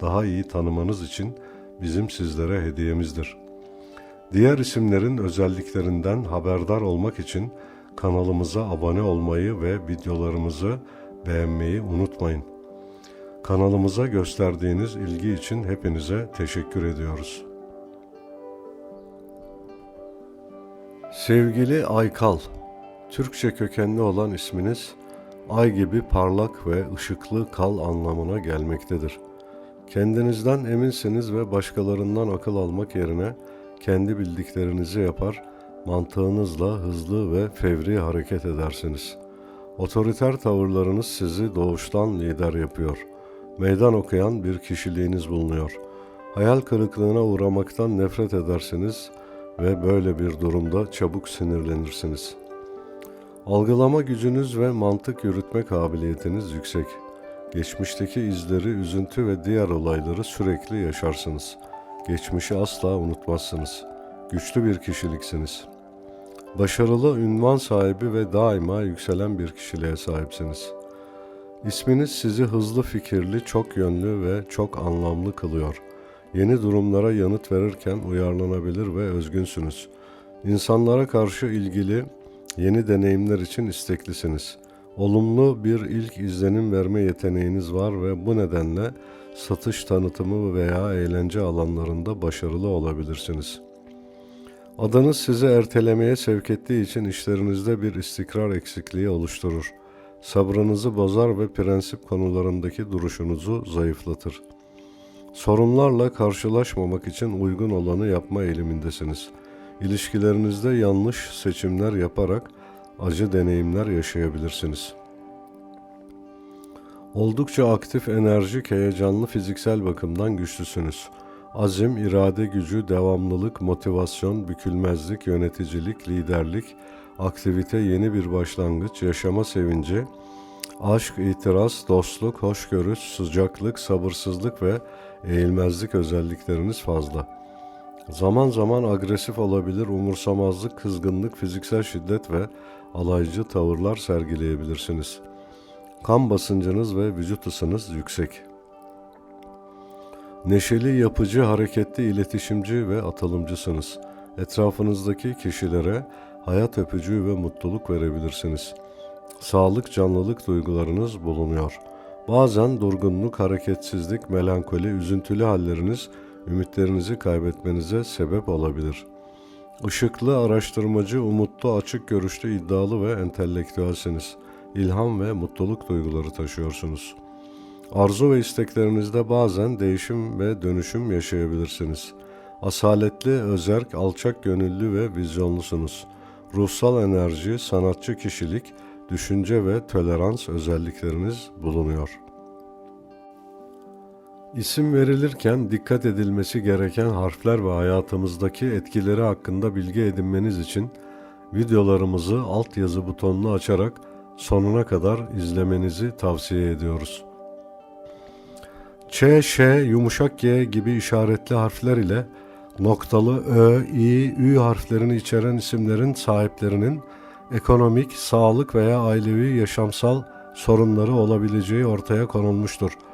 daha iyi tanımanız için bizim sizlere hediyemizdir. Diğer isimlerin özelliklerinden haberdar olmak için kanalımıza abone olmayı ve videolarımızı beğenmeyi unutmayın. Kanalımıza gösterdiğiniz ilgi için hepinize teşekkür ediyoruz. Sevgili Aykal, Türkçe kökenli olan isminiz ay gibi parlak ve ışıklı kal anlamına gelmektedir. Kendinizden eminsiniz ve başkalarından akıl almak yerine kendi bildiklerinizi yapar, mantığınızla hızlı ve fevri hareket edersiniz. Otoriter tavırlarınız sizi doğuştan lider yapıyor. Meydan okuyan bir kişiliğiniz bulunuyor. Hayal kırıklığına uğramaktan nefret edersiniz ve böyle bir durumda çabuk sinirlenirsiniz. Algılama gücünüz ve mantık yürütme kabiliyetiniz yüksek. Geçmişteki izleri, üzüntü ve diğer olayları sürekli yaşarsınız. Geçmişi asla unutmazsınız. Güçlü bir kişiliksiniz. Başarılı, ünvan sahibi ve daima yükselen bir kişiliğe sahipsiniz. İsminiz sizi hızlı fikirli, çok yönlü ve çok anlamlı kılıyor. Yeni durumlara yanıt verirken uyarlanabilir ve özgünsünüz. İnsanlara karşı ilgili, yeni deneyimler için isteklisiniz.'' Olumlu bir ilk izlenim verme yeteneğiniz var ve bu nedenle satış tanıtımı veya eğlence alanlarında başarılı olabilirsiniz. Adınız sizi ertelemeye sevk ettiği için işlerinizde bir istikrar eksikliği oluşturur. Sabrınızı bozar ve prensip konularındaki duruşunuzu zayıflatır. Sorunlarla karşılaşmamak için uygun olanı yapma eğilimindesiniz. İlişkilerinizde yanlış seçimler yaparak acı deneyimler yaşayabilirsiniz. Oldukça aktif, enerjik, heyecanlı fiziksel bakımdan güçlüsünüz. Azim, irade gücü, devamlılık, motivasyon, bükülmezlik, yöneticilik, liderlik, aktivite, yeni bir başlangıç, yaşama sevinci, aşk, itiraz, dostluk, hoşgörü, sıcaklık, sabırsızlık ve eğilmezlik özellikleriniz fazla. Zaman zaman agresif olabilir, umursamazlık, kızgınlık, fiziksel şiddet ve alaycı tavırlar sergileyebilirsiniz. Kan basıncınız ve vücut ısınız yüksek. Neşeli, yapıcı, hareketli, iletişimci ve atılımcısınız. Etrafınızdaki kişilere hayat öpücüğü ve mutluluk verebilirsiniz. Sağlık, canlılık duygularınız bulunuyor. Bazen durgunluk, hareketsizlik, melankoli, üzüntülü halleriniz ümitlerinizi kaybetmenize sebep olabilir.'' Işıklı, araştırmacı, umutlu, açık görüşlü, iddialı ve entelektüelsiniz. İlham ve mutluluk duyguları taşıyorsunuz. Arzu ve isteklerinizde bazen değişim ve dönüşüm yaşayabilirsiniz. Asaletli, özerk, alçak gönüllü ve vizyonlusunuz. Ruhsal enerji, sanatçı kişilik, düşünce ve tolerans özellikleriniz bulunuyor.'' İsim verilirken dikkat edilmesi gereken harfler ve hayatımızdaki etkileri hakkında bilgi edinmeniz için videolarımızı altyazı butonunu açarak sonuna kadar izlemenizi tavsiye ediyoruz. Ç, Ş, yumuşak G gibi işaretli harfler ile noktalı Ö, İ, Ü harflerini içeren isimlerin sahiplerinin ekonomik, sağlık veya ailevi yaşamsal sorunları olabileceği ortaya konulmuştur.''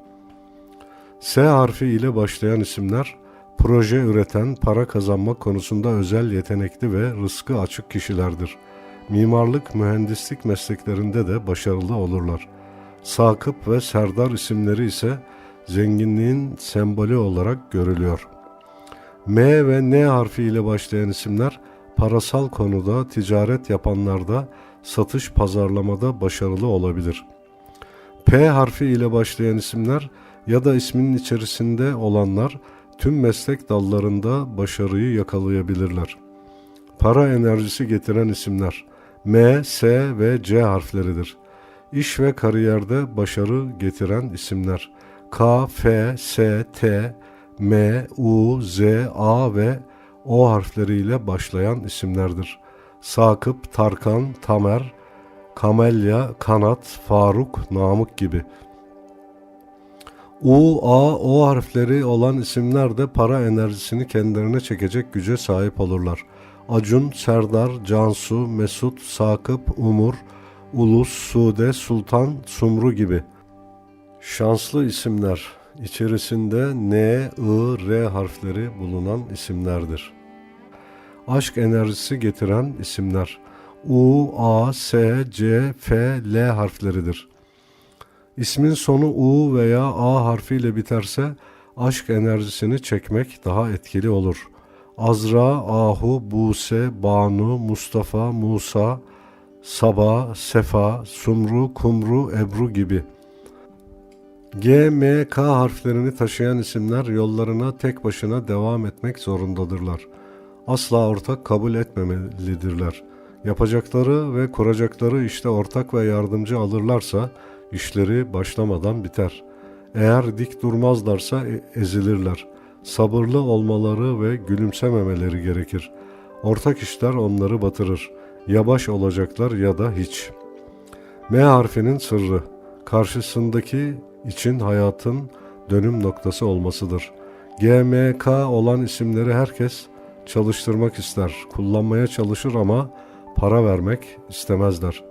S harfi ile başlayan isimler proje üreten, para kazanmak konusunda özel yetenekli ve rızkı açık kişilerdir. Mimarlık, mühendislik mesleklerinde de başarılı olurlar. Sakıp ve Serdar isimleri ise zenginliğin sembolü olarak görülüyor. M ve N harfi ile başlayan isimler parasal konuda, ticaret yapanlarda, satış pazarlamada başarılı olabilir. P harfi ile başlayan isimler ya da isminin içerisinde olanlar tüm meslek dallarında başarıyı yakalayabilirler. Para enerjisi getiren isimler M, S ve C harfleridir. İş ve kariyerde başarı getiren isimler K, F, S, T, M, U, Z, A ve O harfleriyle başlayan isimlerdir. Sakıp, Tarkan, Tamer, Kamelya, Kanat, Faruk, Namık gibi. U, A, O harfleri olan isimler de para enerjisini kendilerine çekecek güce sahip olurlar. Acun, Serdar, Cansu, Mesut, Sakıp, Umur, Ulus, Sude, Sultan, Sumru gibi. Şanslı isimler içerisinde N, I, R harfleri bulunan isimlerdir. Aşk enerjisi getiren isimler U, A, S, C, F, L harfleridir. İsmin sonu U veya A harfiyle biterse aşk enerjisini çekmek daha etkili olur. Azra, Ahu, Buse, Banu, Mustafa, Musa, Saba, Sefa, Sumru, Kumru, Ebru gibi. G, M, K harflerini taşıyan isimler yollarına tek başına devam etmek zorundadırlar. Asla ortak kabul etmemelidirler. Yapacakları ve kuracakları işte ortak ve yardımcı alırlarsa işleri başlamadan biter. Eğer dik durmazlarsa e- ezilirler. Sabırlı olmaları ve gülümsememeleri gerekir. Ortak işler onları batırır. Ya baş olacaklar ya da hiç. M harfinin sırrı karşısındaki için hayatın dönüm noktası olmasıdır. GMK olan isimleri herkes çalıştırmak ister, kullanmaya çalışır ama para vermek istemezler.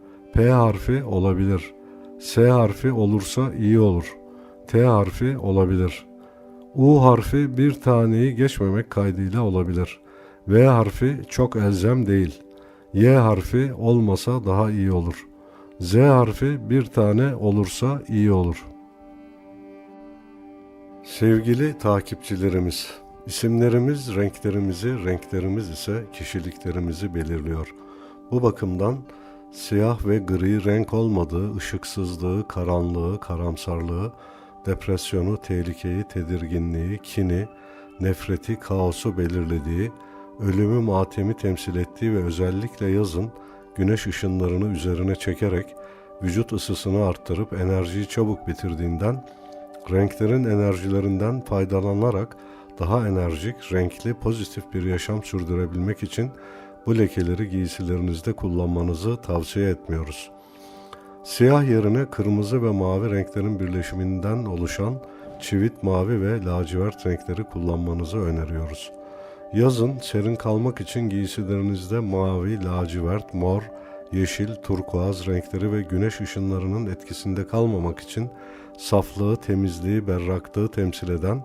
P harfi olabilir. S harfi olursa iyi olur. T harfi olabilir. U harfi bir taneyi geçmemek kaydıyla olabilir. V harfi çok elzem değil. Y harfi olmasa daha iyi olur. Z harfi bir tane olursa iyi olur. Sevgili takipçilerimiz, isimlerimiz renklerimizi, renklerimiz ise kişiliklerimizi belirliyor. Bu bakımdan siyah ve gri renk olmadığı, ışıksızlığı, karanlığı, karamsarlığı, depresyonu, tehlikeyi, tedirginliği, kini, nefreti, kaosu belirlediği, ölümü, matemi temsil ettiği ve özellikle yazın güneş ışınlarını üzerine çekerek vücut ısısını arttırıp enerjiyi çabuk bitirdiğinden renklerin enerjilerinden faydalanarak daha enerjik, renkli, pozitif bir yaşam sürdürebilmek için bu lekeleri giysilerinizde kullanmanızı tavsiye etmiyoruz. Siyah yerine kırmızı ve mavi renklerin birleşiminden oluşan çivit mavi ve lacivert renkleri kullanmanızı öneriyoruz. Yazın serin kalmak için giysilerinizde mavi, lacivert, mor, yeşil, turkuaz renkleri ve güneş ışınlarının etkisinde kalmamak için saflığı, temizliği, berraklığı temsil eden,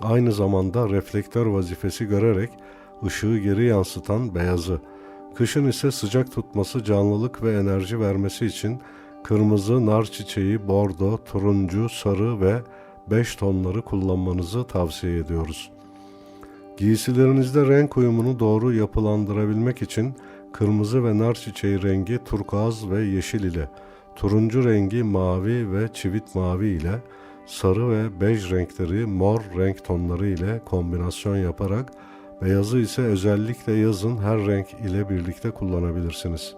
aynı zamanda reflektör vazifesi görerek ışığı geri yansıtan beyazı, kışın ise sıcak tutması, canlılık ve enerji vermesi için kırmızı, nar çiçeği, bordo, turuncu, sarı ve beş tonları kullanmanızı tavsiye ediyoruz. Giysilerinizde renk uyumunu doğru yapılandırabilmek için kırmızı ve nar çiçeği rengi turkuaz ve yeşil ile, turuncu rengi mavi ve çivit mavi ile, sarı ve bej renkleri mor renk tonları ile kombinasyon yaparak Beyazı ise özellikle yazın her renk ile birlikte kullanabilirsiniz.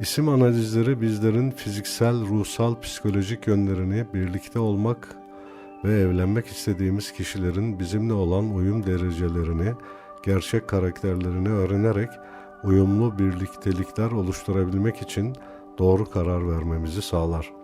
İsim analizleri bizlerin fiziksel, ruhsal, psikolojik yönlerini birlikte olmak ve evlenmek istediğimiz kişilerin bizimle olan uyum derecelerini, gerçek karakterlerini öğrenerek uyumlu birliktelikler oluşturabilmek için doğru karar vermemizi sağlar.